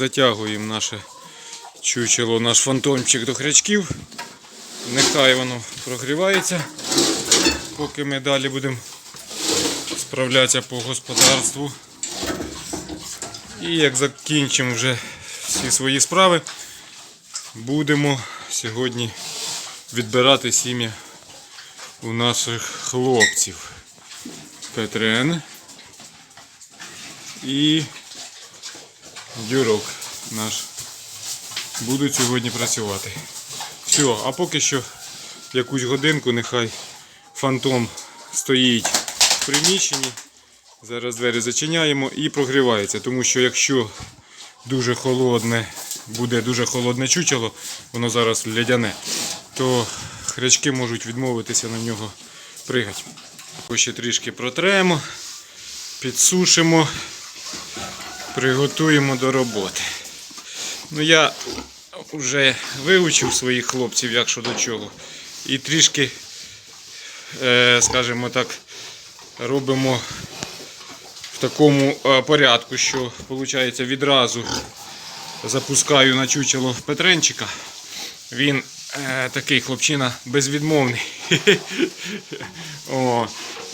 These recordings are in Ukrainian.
Затягуємо наше чучело, наш фантомчик до хрячків. Нехай воно прогрівається, поки ми далі будемо справлятися по господарству. І як закінчимо вже всі свої справи, будемо сьогодні відбирати сім'я у наших хлопців. Петрен і Дюрок наш будуть сьогодні працювати. Все, а поки що якусь годинку нехай фантом стоїть в приміщенні. Зараз двері зачиняємо і прогрівається, тому що якщо дуже холодне, буде дуже холодне чучело, воно зараз лядяне, то хрячки можуть відмовитися на нього пригати. Ще трішки протремо, підсушимо, приготуємо до роботи. Ну я вже вивчив своїх хлопців, як що до чого. І трішки, е, скажімо так, робимо в такому е, порядку, що виходить відразу запускаю на чучело Петренчика. Він е, такий хлопчина безвідмовний. О,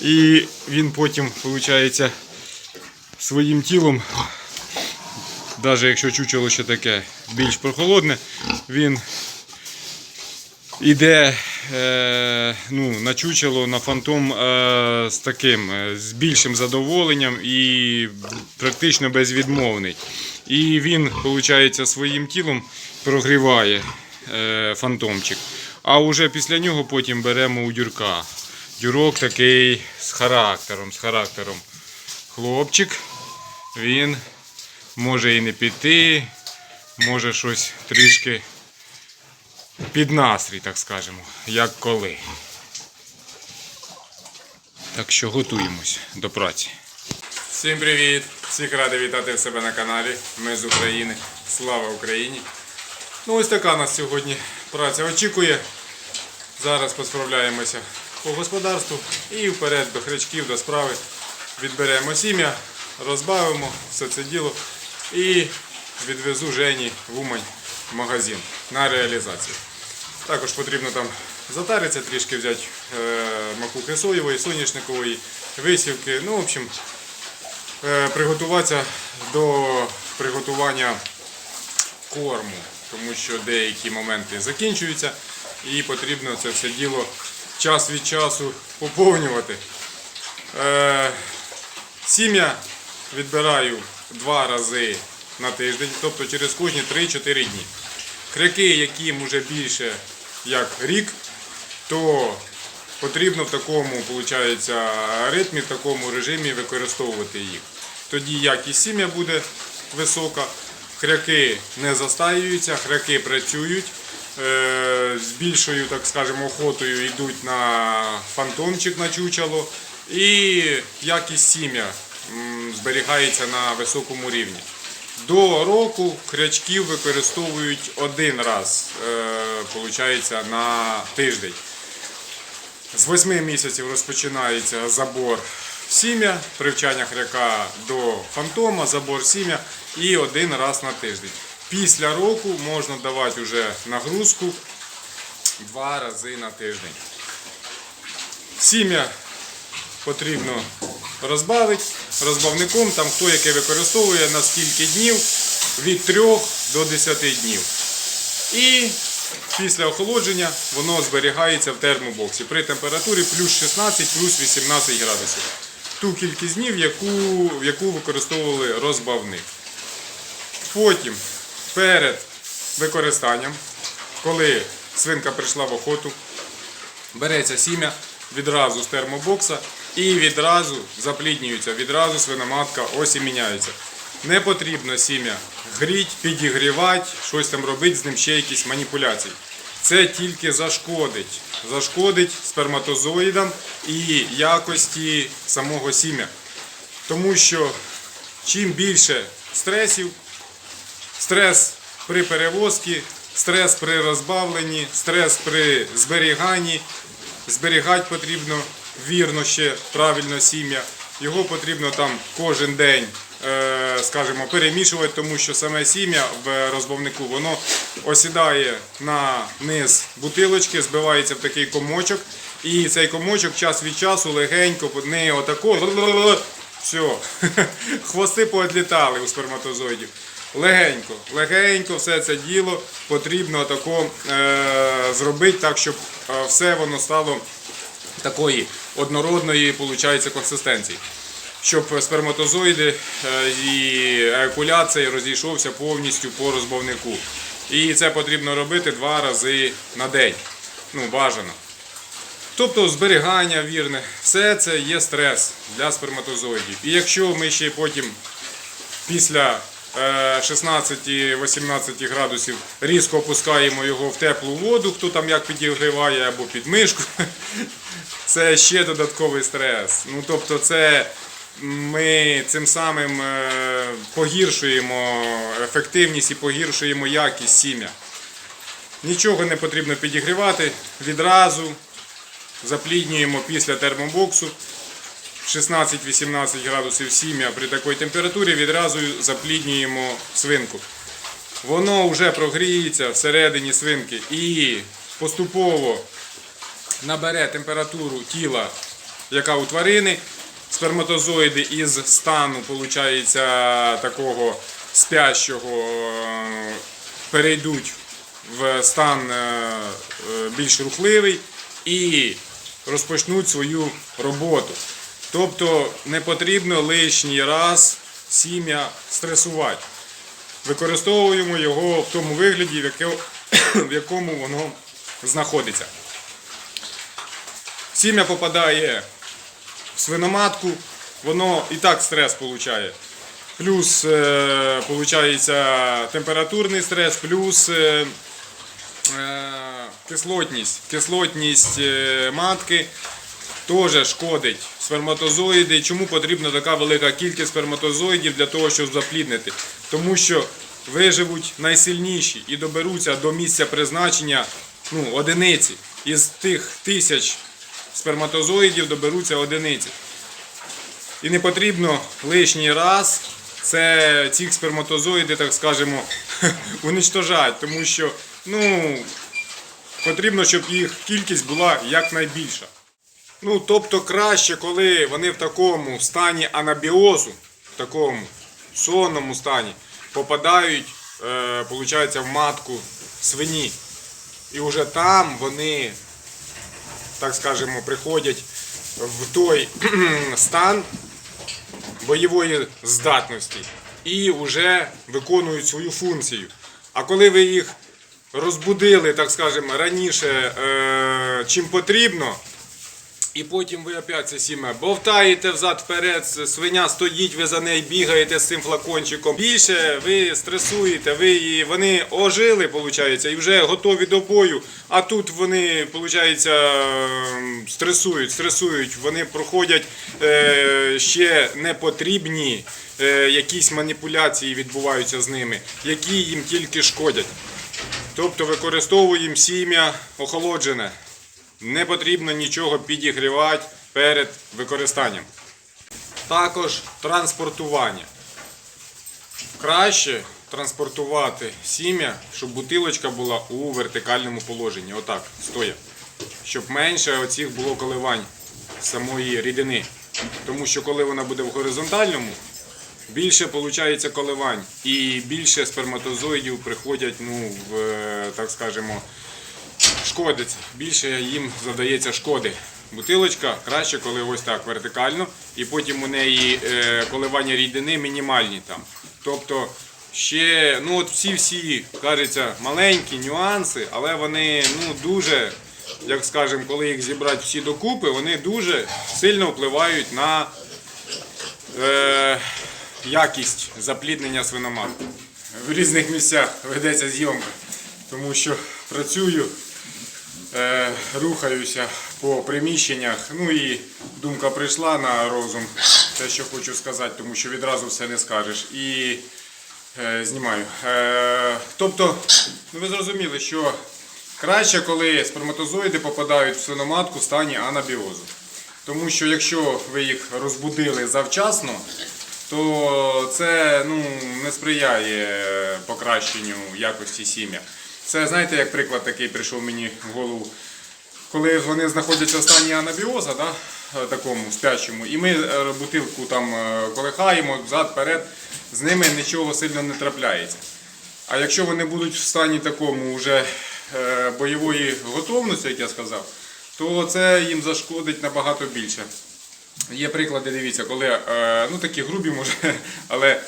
і він потім, виходить, своїм тілом, навіть якщо чучело ще таке більш прохолодне, він іде е, ну, на чучело, на фантом е, з таким, е, з більшим задоволенням і практично безвідмовний. І він, виходить, своїм тілом прогріває е, фантомчик. А вже після нього потім беремо у дюрка. Дюрок такий з характером, з характером. Хлопчик, він може і не піти, може щось трішки під настрій, так скажемо, як коли. Так що готуємось до праці. Всім привіт! Всіх радий вітати в себе на каналі. Ми з України. Слава Україні! Ну ось така нас сьогодні праця очікує. Зараз посправляємося по господарству і вперед до хрячків, до справи. Відберемо сім'я, розбавимо все це діло і відвезу Жені в Умань в магазин на реалізацію. Також потрібно там затаритися, трішки взяти е, макухи соєвої, соняшникової, висівки. Ну, в общем, е, приготуватися до приготування корму, тому що деякі моменти закінчуються і потрібно це все діло час від часу поповнювати. Е, сім'я відбираю два рази на тиждень, тобто через кожні 3-4 дні. Кряки, яким вже більше як рік, то потрібно в такому виходить, ритмі, в такому режимі використовувати їх. Тоді якість сім'я буде висока, хряки не застаюються, хряки працюють. е, З більшою, так скажемо, охотою йдуть на фантомчик, на чучело, і якість сім'я зберігається на високому рівні. До року крячків використовують один раз, е, на тиждень. З 8 місяців розпочинається забор сім'я, привчання хряка до фантома, забор сім'я і один раз на тиждень. Після року можна давати вже нагрузку два рази на тиждень. Сім'я потрібно розбавити розбавником, там хто яке використовує на скільки днів, від 3 до 10 днів. І після охолодження воно зберігається в термобоксі при температурі плюс 16, плюс 18 градусів. Ту кількість днів, яку, яку використовували розбавник. Потім перед використанням, коли свинка прийшла в охоту, береться сім'я відразу з термобокса і відразу запліднюється, відразу свиноматка осіміняється. Не потрібно сім'я гріть, підігрівати, щось там робити, з ним ще якісь маніпуляції. Це тільки зашкодить. Зашкодить сперматозоїдам і якості самого сім'я. Тому що чим більше стресів, стрес при перевозці, стрес при розбавленні, стрес при зберіганні. Зберігати потрібно вірно ще правильно сім'я. Його потрібно там кожен день е, скажімо, перемішувати, тому що саме сім'я в розбавнику воно осідає на низ бутилочки, збивається в такий комочок. І цей комочок час від часу легенько, не отако. Все, хвости поодлітали у сперматозоїдів. Легенько, легенько все це діло потрібно тако е, зробити так, щоб е, все воно стало такої однородної получається, консистенції. Щоб сперматозоїди е, і еякуляція розійшовся повністю по розбавнику. І це потрібно робити два рази на день. Ну, бажано. Тобто зберігання вірне, все це є стрес для сперматозоїдів. І якщо ми ще потім після 16-18 градусів різко опускаємо його в теплу воду, хто там як підігріває або під мишку, це ще додатковий стрес. Ну тобто, це ми цим самим е, погіршуємо ефективність і погіршуємо якість сім'я. Нічого не потрібно підігрівати відразу запліднюємо після термобоксу 16-18 градусів сім'я при такій температурі відразу запліднюємо свинку. Воно вже прогріється всередині свинки і поступово набере температуру тіла, яка у тварини. Сперматозоїди із стану, виходить, такого спящого е, перейдуть в стан е, е, більш рухливий і розпочнуть свою роботу. Тобто не потрібно лишній раз сім'я стресувати. Використовуємо його в тому вигляді, в якому воно знаходиться. Сім'я попадає в свиноматку, воно і так стрес получає. Плюс е, температурний стрес, плюс е, е, кислотність. Кислотність е, матки теж шкодить сперматозоїди. Чому потрібна така велика кількість сперматозоїдів для того, щоб запліднити? Тому що виживуть найсильніші і доберуться до місця призначення ну, одиниці. Із тих тисяч сперматозоїдів доберуться одиниці. І не потрібно лишній раз це ці сперматозоїди, так скажемо, уничтожати, тому що ну, потрібно, щоб їх кількість була якнайбільша. Ну, тобто краще, коли вони в такому стані анабіозу, в такому сонному стані, попадають, е, в матку свині. І вже там вони, так скажемо, приходять в той стан бойової здатності і вже виконують свою функцію. А коли ви їх розбудили, так скажемо, раніше, е, чим потрібно, і потім ви опять це сіме бовтаєте взад-вперед, свиня стоїть, ви за нею бігаєте з цим флакончиком. Більше ви стресуєте, ви її, вони ожили, виходить, і вже готові до бою. А тут вони, виходить, стресують, стресують, вони проходять е, ще непотрібні е, якісь маніпуляції відбуваються з ними, які їм тільки шкодять. Тобто використовуємо сім'я охолоджене. Не потрібно нічого підігрівати перед використанням. Також транспортування. Краще транспортувати сім'я, щоб бутилочка була у вертикальному положенні. Отак, стоя. Щоб менше оцих було коливань самої рідини. Тому що коли вона буде в горизонтальному, більше виходить коливань і більше сперматозоїдів приходять, ну, в, е, так скажемо, шкодить, більше їм задається шкоди. Бутилочка краще, коли ось так вертикально, і потім у неї е, коливання рідини мінімальні там. Тобто ще ну от всі-всі кажеться маленькі нюанси, але вони ну дуже, як скажемо, коли їх зібрати всі докупи, вони дуже сильно впливають на е, якість запліднення свиноматки. В різних місцях ведеться зйомка, тому що працюю рухаюся по приміщеннях. Ну і думка прийшла на розум, те, що хочу сказати, тому що відразу все не скажеш. І е, знімаю. Е, тобто, ну ви зрозуміли, що краще, коли сперматозоїди попадають в свиноматку в стані анабіозу. Тому що якщо ви їх розбудили завчасно, то це ну, не сприяє покращенню якості сім'я. Це знаєте, як приклад такий прийшов мені в голову. Коли вони знаходяться в стані анабіоза, да, е, такому спячому, і ми е, бутилку там е, колихаємо взад, перед, з ними нічого сильно не трапляється. А якщо вони будуть в стані такому вже бойової готовності, як я сказав, то це їм зашкодить набагато більше. Є приклади, дивіться, коли ну такі грубі може, але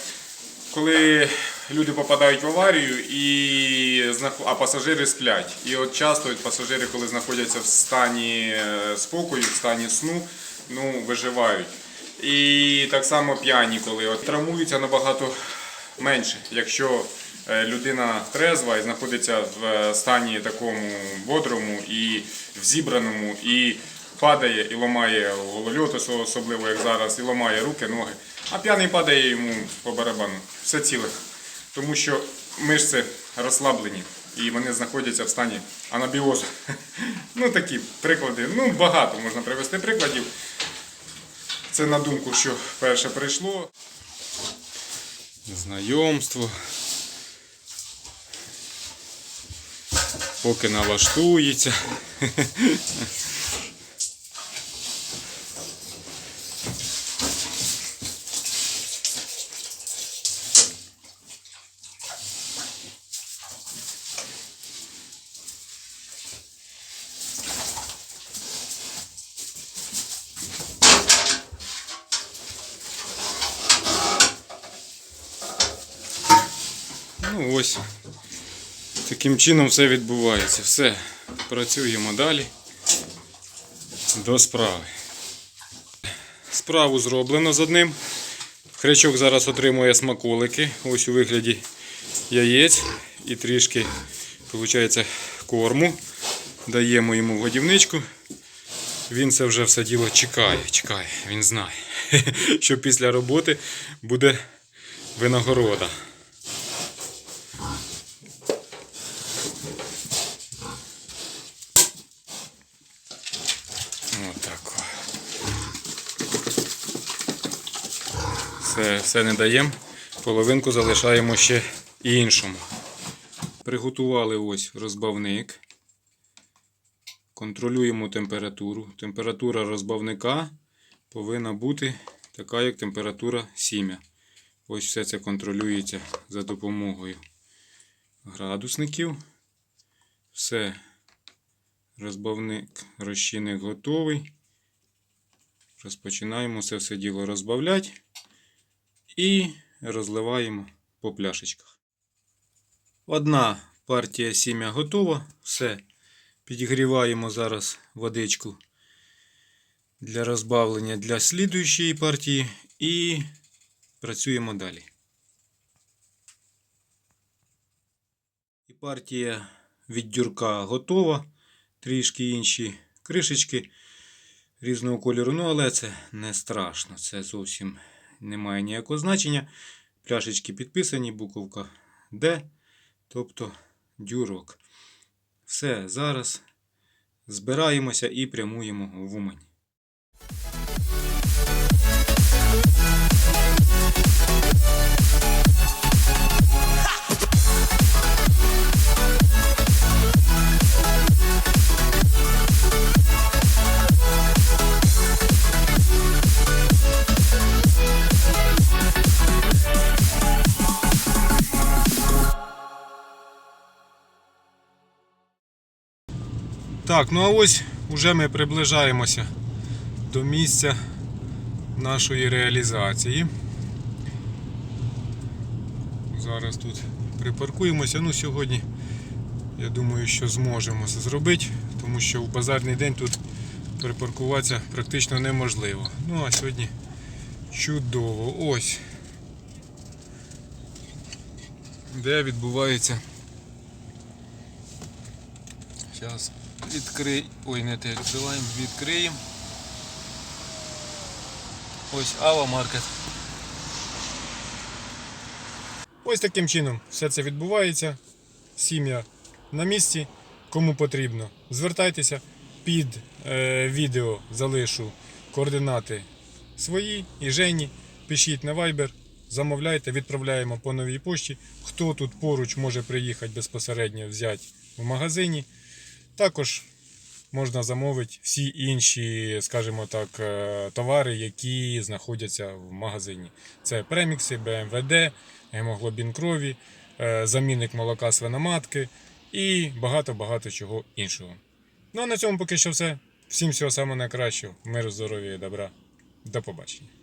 коли люди попадають в аварію, і, а пасажири сплять. І от часто пасажири, коли знаходяться в стані е, спокою, в стані сну, ну, виживають. І так само п'яні, коли от, травмуються набагато менше, якщо е, людина трезва і знаходиться в е, стані такому бодрому і в зібраному, і падає і ламає голольот, особливо як зараз, і ламає руки, ноги. А п'яний падає йому по барабану. Все ціле. Тому що мишці розслаблені і вони знаходяться в стані анабіозу. Ну такі приклади. Ну багато можна привести прикладів. Це на думку, що перше прийшло. Знайомство. Поки налаштується. Ну ось. Таким чином все відбувається. Все. Працюємо далі. До справи. Справу зроблено з одним. Хрячок зараз отримує смаколики. Ось у вигляді яєць і трішки, виходить, корму. Даємо йому в годівничку. Він це вже все діло чекає, чекає, він знає, що після роботи буде винагорода. Отак. Все, все не даємо. Половинку залишаємо ще іншому. Приготували ось розбавник. Контролюємо температуру. Температура розбавника повинна бути така, як температура сім'я. Ось все це контролюється за допомогою градусників. Все. Розбавник розчинник готовий. Розпочинаємо це все діло розбавляти і розливаємо по пляшечках. Одна партія сім'я готова. Все. Підігріваємо зараз водичку для розбавлення для слідуючої партії і працюємо далі. І партія від дюрка готова. Трішки інші кришечки різного кольору. Ну, але це не страшно. Це зовсім не має ніякого значення. Пляшечки підписані, буковка Д, тобто дюрок. Все, зараз збираємося і прямуємо в Умань. Так, ну а ось уже ми приближаємося до місця нашої реалізації. Зараз тут припаркуємося. Ну, сьогодні я думаю, що зможемо це зробити, тому що в базарний день тут припаркуватися практично неможливо. Ну а сьогодні чудово. Ось. Де відбувається. Зараз відкрий. Ой, не те відкриваємо, відкриємо. Ось Ава Маркет. Ось таким чином все це відбувається. Сім'я на місці. Кому потрібно, звертайтеся. Під е, відео залишу координати свої і Жені. пишіть на Viber, замовляйте, відправляємо по новій пошті. Хто тут поруч може приїхати безпосередньо взяти в магазині. Також можна замовити всі інші, скажімо так, е, товари, які знаходяться в магазині. Це премікси, БМВД, гемоглобін крові, е, замінник молока свиноматки і багато-багато чого іншого. Ну а на цьому поки що все. Всім всього самого найкращого, миру, здоров'я і добра. До побачення.